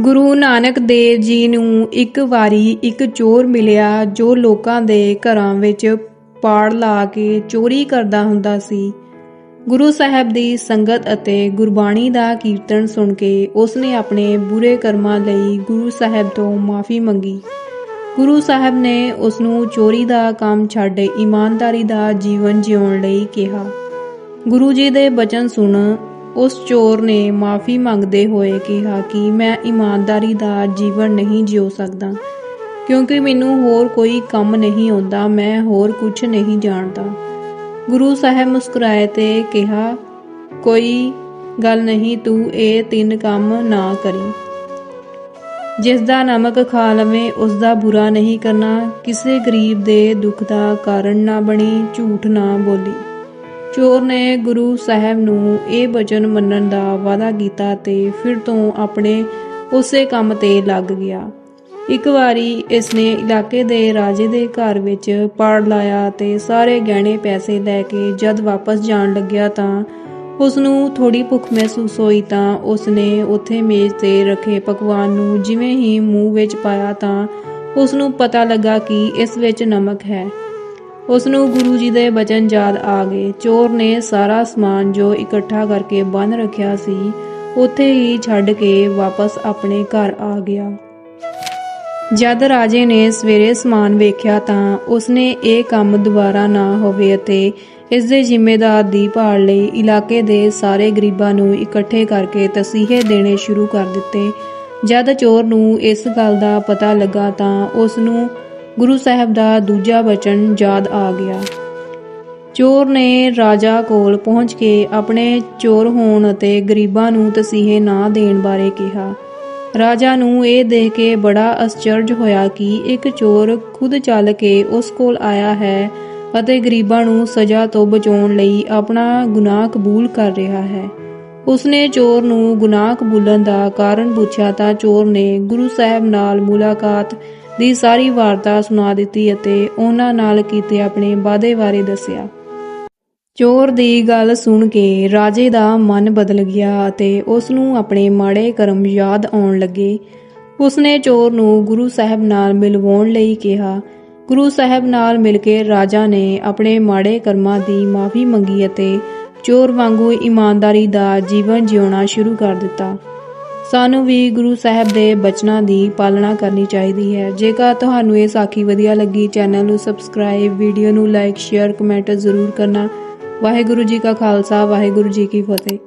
ਗੁਰੂ ਨਾਨਕ ਦੇਵ ਜੀ ਨੂੰ ਇੱਕ ਵਾਰੀ ਇੱਕ ਚੋਰ ਮਿਲਿਆ ਜੋ ਲੋਕਾਂ ਦੇ ਘਰਾਂ ਵਿੱਚ ਪਾੜ ਲਾ ਕੇ ਚੋਰੀ ਕਰਦਾ ਹੁੰਦਾ ਸੀ। ਗੁਰੂ ਸਾਹਿਬ ਦੀ ਸੰਗਤ ਅਤੇ ਗੁਰਬਾਣੀ ਦਾ ਕੀਰਤਨ ਸੁਣ ਕੇ ਉਸਨੇ ਆਪਣੇ ਬੁਰੇ ਕਰਮਾਂ ਲਈ ਗੁਰੂ ਸਾਹਿਬ ਤੋਂ ਮਾਫੀ ਮੰਗੀ। ਗੁਰੂ ਸਾਹਿਬ ਨੇ ਉਸ ਨੂੰ ਚੋਰੀ ਦਾ ਕੰਮ ਛੱਡ ਇਮਾਨਦਾਰੀ ਦਾ ਜੀਵਨ ਜਿਉਣ ਲਈ ਕਿਹਾ। ਗੁਰੂ ਜੀ ਦੇ ਬਚਨ ਸੁਣ ਉਸ ਚੋਰ ਨੇ ਮਾਫੀ ਮੰਗਦੇ ਹੋਏ ਕਿਹਾ ਕਿ ਮੈਂ ਇਮਾਨਦਾਰੀ ਦਾ ਜੀਵਨ ਨਹੀਂ ਜਿਉ ਸਕਦਾ, ਕਿਉਂਕਿ ਮੈਨੂੰ ਹੋਰ ਕੋਈ ਕੰਮ ਨਹੀਂ ਆਉਂਦਾ, ਮੈਂ ਹੋਰ ਕੁਝ ਨਹੀਂ ਜਾਣਦਾ। ਗੁਰੂ ਸਾਹਿਬ ਮੁਸਕਰਾਏ ਤੇ ਕਿਹਾ, ਕੋਈ ਗੱਲ ਨਹੀਂ, ਤੂੰ ਇਹ ਤਿੰਨ ਕੰਮ ਨਾ ਕਰੀ। ਜਿਸ ਦਾ ਨਮਕ ਖਾ ਲਵੇ, ਉਸ ਦਾ ਬੁਰਾ ਨਹੀਂ ਕਰਨਾ, ਕਿਸੇ ਗਰੀਬ ਦੇ ਦੁੱਖ ਦਾ ਕਾਰਨ ਨਾ ਬਣੀ, ਝੂਠ ਨਾ ਬੋਲੀ। ਚੋਰ ਨੇ ਗੁਰੂ ਸਾਹਿਬ ਨੂੰ ਇਹ ਵਚਨ ਮੰਨਣ ਦਾ ਵਾਅਦਾ ਕੀਤਾ ਤੇ ਫਿਰ ਤੋਂ ਆਪਣੇ ਉਸੇ ਕੰਮ ਤੇ ਲੱਗ ਗਿਆ। ਇੱਕ ਵਾਰੀ ਇਸਨੇ ਇਲਾਕੇ ਦੇ ਰਾਜੇ ਦੇ ਘਰ ਵਿੱਚ ਪਾੜ ਲਾਇਆ ਤੇ ਸਾਰੇ ਗਹਿਣੇ ਪੈਸੇ ਲੈ ਕੇ ਜਦ ਵਾਪਸ ਜਾਣ ਲੱਗਿਆ ਤਾਂ ਉਸ ਨੂੰ ਥੋੜੀ ਭੁੱਖ ਮਹਿਸੂਸ ਹੋਈ ਤਾਂ ਉਸ ਨੇ ਉੱਥੇ ਮੇਜ਼ ਤੇ ਰੱਖੇ ਪਕਵਾਨ ਨੂੰ ਜਿਵੇਂ ਹੀ ਮੂੰਹ ਵਿੱਚ ਪਾਇਆ ਤਾਂ ਉਸ ਨੂੰ ਪਤਾ ਲੱਗਾ ਕਿ ਇਸ ਵਿੱਚ ਨਮਕ ਹੈ। ਉਸ ਨੂੰ ਗੁਰੂ ਜੀ ਦੇ ਬਚਨ ਯਾਦ ਆ ਗਏ। ਚੋਰ ਨੇ ਸਾਰਾ ਸਮਾਨ ਜੋ ਇਕੱਠਾ ਕਰਕੇ ਬੰਨ ਰੱਖਿਆ ਸੀ, ਉੱਥੇ ਹੀ ਛੱਡ ਕੇ ਵਾਪਸ ਆਪਣੇ ਘਰ ਆ ਗਿਆ। ਜਦ ਰਾਜੇ ਨੇ ਸਵੇਰੇ ਸਮਾਨ ਵੇਖਿਆ ਤਾਂ ਉਸਨੇ ਇਹ ਕੰਮ ਦੁਬਾਰਾ ਨਾ ਹੋਵੇ ਅਤੇ ਇਸ ਦੇ ਜ਼ਿੰਮੇਦਾਰ ਦੀ ਭਾਲ ਲਈ ਇਲਾਕੇ ਦੇ ਸਾਰੇ ਗਰੀਬਾਂ ਨੂੰ ਇਕੱਠੇ ਕਰਕੇ ਤਸੀਹੇ ਦੇਣੇ ਸ਼ੁਰੂ ਕਰ ਦਿੱਤੇ। ਜਦ ਚੋਰ ਨੂੰ ਇਸ ਗੱਲ ਦਾ ਪਤਾ ਲੱਗਾ ਤਾਂ ਉਸ ਨੂੰ ਗੁਰੂ ਸਾਹਿਬ ਦਾ ਦੂਜਾ ਬਚਨ ਯਾਦ ਆ ਗਿਆ। ਚੋਰ ਨੇ ਰਾਜਾ ਕੋਲ ਪਹੁੰਚ ਕੇ ਆਪਣੇ ਚੋਰ ਹੋਣ ਅਤੇ ਗਰੀਬਾਂ ਨੂੰ ਤਸੀਹੇ ਨਾ ਦੇਣ ਬਾਰੇ ਕਿਹਾ। ਰਾਜਾ ਨੂੰ ਇਹ ਦੇਖ ਕੇ ਬੜਾ ਅਸਚਰਜ ਹੋਇਆ ਕਿ ਇੱਕ ਚੋਰ ਖੁਦ ਚੱਲ ਕੇ ਉਸ ਕੋਲ ਆਇਆ ਹੈ ਅਤੇ ਗਰੀਬਾਂ ਨੂੰ ਸਜ਼ਾ ਤੋਂ ਬਚਾਉਣ ਲਈ ਆਪਣਾ ਗੁਨਾਹ ਕਬੂਲ ਕਰ ਰਿਹਾ ਹੈ। ਉਸਨੇ ਚੋਰ ਨੂੰ ਗੁਨਾਹ ਕਬੂਲਣ ਦਾ ਕਾਰਨ ਪੁੱਛਿਆ ਤਾਂ ਚੋਰ ਨੇ ਗੁਰੂ ਸਾਹਿਬ ਨਾਲ ਮੁਲਾਕਾਤ ਦੀ ਸਾਰੀ ਵਾਰਤਾ ਸੁਣਾ ਦਿੱਤੀ ਅਤੇ ਉਹਨਾਂ ਨਾਲ ਕੀਤੇ ਆਪਣੇ ਵਾਅਦੇ ਬਾਰੇ ਦੱਸਿਆ। ਚੋਰ ਦੀ ਗੱਲ ਸੁਣ ਕੇ ਰਾਜੇ ਦਾ ਮਨ ਬਦਲ ਗਿਆ ਅਤੇ ਉਸ ਨੂੰ ਆਪਣੇ ਮਾੜੇ ਕਰਮ ਯਾਦ ਆਉਣ ਲੱਗੇ। ਉਸਨੇ ਚੋਰ ਨੂੰ ਗੁਰੂ ਸਾਹਿਬ ਨਾਲ ਮਿਲਵਾਉਣ ਲਈ ਕਿਹਾ। ਗੁਰੂ ਸਾਹਿਬ ਨਾਲ ਮਿਲ ਕੇ ਰਾਜਾ ਨੇ ਆਪਣੇ ਮਾੜੇ ਕਰਮਾਂ ਦੀ ਮਾਫੀ ਮੰਗੀ ਅਤੇ ਚੋਰ ਵਾਂਗੂ ਇਮਾਨਦਾਰੀ ਦਾ ਜੀਵਨ ਜਿਉਣਾ ਸ਼ੁਰੂ ਕਰ ਦਿੱਤਾ। ਸਾਨੂੰ ਵੀ ਗੁਰੂ ਸਾਹਿਬ ਦੇ ਬਚਨਾਂ ਦੀ ਪਾਲਣਾ ਕਰਨੀ ਚਾਹੀਦੀ ਹੈ। ਜੇਕਰ ਤੁਹਾਨੂੰ ਇਹ ਸਾਖੀ ਵਧੀਆ ਲੱਗੀ, ਚੈਨਲ ਨੂੰ ਸਬਸਕ੍ਰਾਈਬ, ਵੀਡੀਓ ਨੂੰ ਲਾਈਕ, ਸ਼ੇਅਰ, ਕਮੈਂਟ ਜ਼ਰੂਰ ਕਰਨਾ। ਵਾਹਿਗੁਰੂ ਜੀ ਕਾ ਖਾਲਸਾ, ਵਾਹਿਗੁਰੂ ਜੀ ਕੀ ਫਤਿਹ।